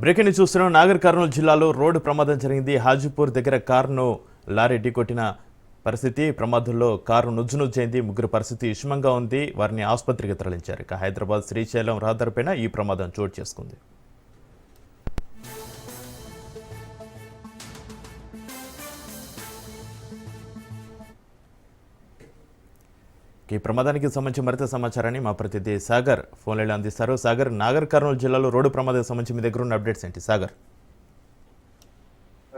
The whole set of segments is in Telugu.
బ్రేకింగ్ చూస్తున్నాం. నాగర్ కర్నూలు జిల్లాలో రోడ్డు ప్రమాదం జరిగింది. హాజీపూర్ దగ్గర కారును లారీ ఢీకొట్టిన పరిస్థితి. ప్రమాదంలో కారు నుజ్జు నుజ్జైంది ముగ్గురు పరిస్థితి విషమంగా ఉంది. వారిని ఆసుపత్రికి తరలించారు. ఇక హైదరాబాద్ శ్రీశైలం రహదారిపైన ఈ ప్రమాదం చోటు చేసుకుంది. ఈ ప్రమాదానికి సంబంధించి మరింత సమాచారాన్ని మా ప్రతినిధి సాగర్ ఫోన్లలో అందిస్తారు. సాగర్ నాగర్ కర్నూలు జిల్లాలో రోడ్డు ప్రమాదానికి సంబంధించి మీ దగ్గర ఉన్న అప్డేట్స్ ఏంటి? సాగర్.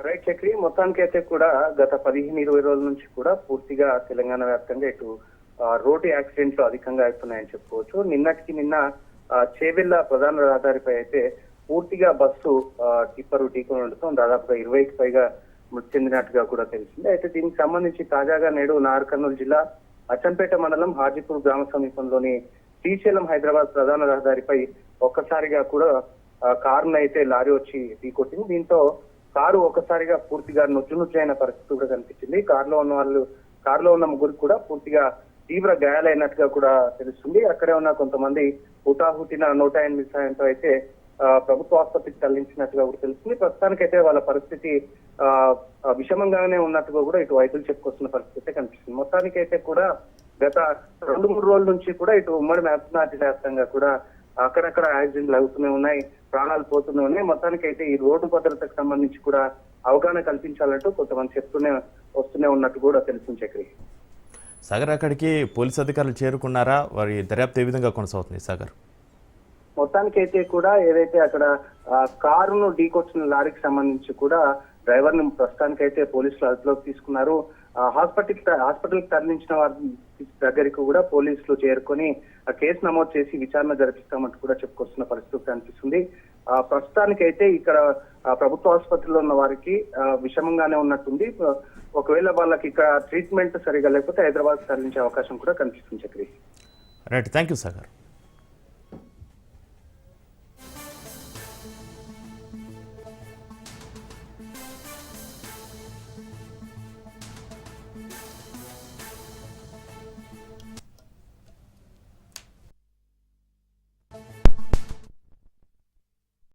రైట్ చక్రి. మొత్తానికైతే కూడా గత పదిహేను ఇరవై రోజుల నుంచి కూడా పూర్తిగా తెలంగాణ వ్యాప్తంగా ఇటు రోడ్డు యాక్సిడెంట్లు అధికంగా అవుతున్నాయని చెప్పుకోవచ్చు. నిన్నటికి నిన్న చేవెళ్ళ ప్రధాన రహదారిపై అయితే పూర్తిగా బస్సు టిప్పరు ఢీకొని ఉండటం దాదాపుగా ఇరవైకి పైగా మృతి చెందినట్టుగా కూడా తెలిసింది. అయితే దీనికి సంబంధించి తాజాగా నేడు నార్కర్నూలు జిల్లా అచ్చంపేట మండలం హాజీపూర్ గ్రామ సమీపంలోని శ్రీశైలం హైదరాబాద్ ప్రధాన రహదారిపై ఒక్కసారిగా కూడా కారును అయితే లారీ వచ్చి ఢీకొట్టింది. దీంతో కారు ఒకసారిగా పూర్తిగా నుజ్జు నుజ్జు అయిన పరిస్థితి కూడా కనిపించింది. కారులో ఉన్న వాళ్ళు కారులో ఉన్న ముగ్గురు కూడా పూర్తిగా తీవ్ర గాయాలైనట్టుగా కూడా తెలుస్తుంది. అక్కడే ఉన్న కొంతమంది హుటాహుటిన నూట ఎనిమిది సాయంతో అయితే ప్రభుత్వ ఆసుపత్రికి తరలించినట్టుగా కూడా తెలుస్తుంది. ప్రస్తుతానికైతే వాళ్ళ పరిస్థితి ఆ, విషమంగానే ఉన్నట్టుగా కూడా ఇటు వైద్యులు చెప్పుకొస్తున్న పరిస్థితి కనిపిస్తుంది. మొత్తానికైతే కూడా గత రెండు మూడు రోజుల నుంచి కూడా ఇటు ఉమ్మడి మేపనాటి వ్యాప్తంగా కూడా అక్కడక్కడ యాక్సిడెంట్లు అవుతూనే ఉన్నాయి ప్రాణాలు పోతూనే ఉన్నాయి. మొత్తానికి అయితే ఈ రోడ్డు భద్రతకు సంబంధించి కూడా అవగాహన కల్పించాలంటూ కొంతమంది చెప్తూనే వస్తూనే ఉన్నట్టు కూడా తెలుస్తుంది చక్రి. సాగర్ అక్కడికి పోలీస్ అధికారులు చేరుకున్నారా? వారి దర్యాప్తు ఏ విధంగా కొనసాగుతుంది సాగర్? మొత్తానికి అయితే కూడా ఏదైతే అక్కడ కారును ఢీకొచ్చిన లారీకి సంబంధించి కూడా డ్రైవర్ని ప్రస్తుతానికి అయితే పోలీసులు అదుపులోకి తీసుకున్నారు. హాస్పిటల్ హాస్పిటల్ తరలించిన వారి దగ్గరికి కూడా పోలీసులు చేరుకొని ఆ కేసు నమోదు చేసి విచారణ జరిపిస్తామంటూ కూడా చెప్పుకొస్తున్న పరిస్థితి కనిపిస్తుంది ప్రస్తుతానికైతే ప్రస్తుతానికి అయితే ఇక్కడ ప్రభుత్వ ఆసుపత్రిలో ఉన్న వారికి విషమంగానే ఉన్నట్టుంది. ఒకవేళ వాళ్ళకి ఇక్కడ ట్రీట్మెంట్ సరిగా లేకపోతే హైదరాబాద్ తరలించే అవకాశం కూడా కనిపిస్తుంది Chakri. Right thank you Sagar.